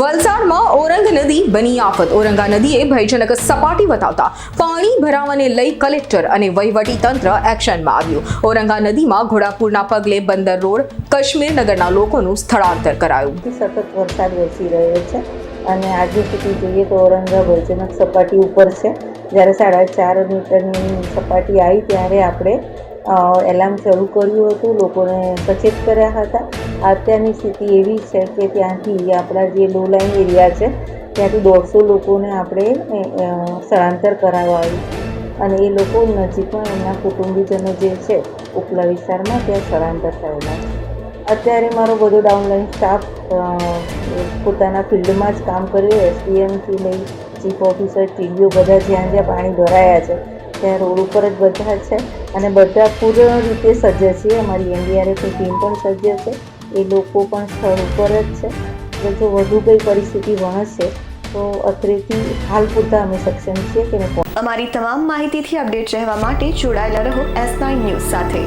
વલસાડમાં ઓરંગ નદી બની આફત. ઓરંગા નદીએ ભયજનક સપાટી બતાવતા પાણી ભરાવાને લઈ કલેક્ટર અને વહીવટી તંત્ર એક્શનમાં આવ્યું. ઓરંગા નદીમાં ઘોડાપુરના પગલે બંદર રોડ કાશ્મીર નગરના લોકોનું સ્થળાંતર કરાયું. સતત વરસાદ વરસી રહ્યો છે અને આજે સુધી જોઈએ તો ઓરંગા ભયજનક સપાટી ઉપર છે. જ્યારે સાડા ચાર મીટરની સપાટી આવી ત્યારે આપણે એલાર્મ શરૂ કર્યું હતું. લોકોને સચેત કર્યા હતા. અત્યારની સ્થિતિ એવી છે કે ત્યાંથી આપણા જે લો લાઈન એરિયા છે, ત્યાંથી દોઢસો લોકોને આપણે સ્થળાંતર કરાવવા કરાવવાયું અને એ લોકો નજીકમાં એમના કુટુંબીજનો જે છે, ઉપલા વિસ્તારમાં ત્યાં સ્થળાંતર થયેલા અત્યારે મારો બધો ડાઉનલાઈન સ્ટાફ પોતાના ફિલ્ડમાં જ કામ કર્યું એસડીએમથી લઈ ચીફ ઓફિસર ટીડીઓ બધા જ્યાં જ્યાં પાણી ભરાયા છે, ત્યાં રોડ ઉપર જ બધા છે. અને બધા પૂર્ણ રીતે સજ્જ છે અમારી એનડીઆરએફની ટીમ પણ સજ્જ છે. એ લોકો પણ સ્થળ ઉપર જ છે. જો વધુ કંઈ પરિસ્થિતિ વણશે તો અત્રેથી હાલ પૂરતા અમે સક્ષમ છીએ કે અમારી તમામ માહિતીથી અપડેટ રહેવા માટે જોડાયેલા રહો એસ નાઇન ન્યૂઝ સાથે.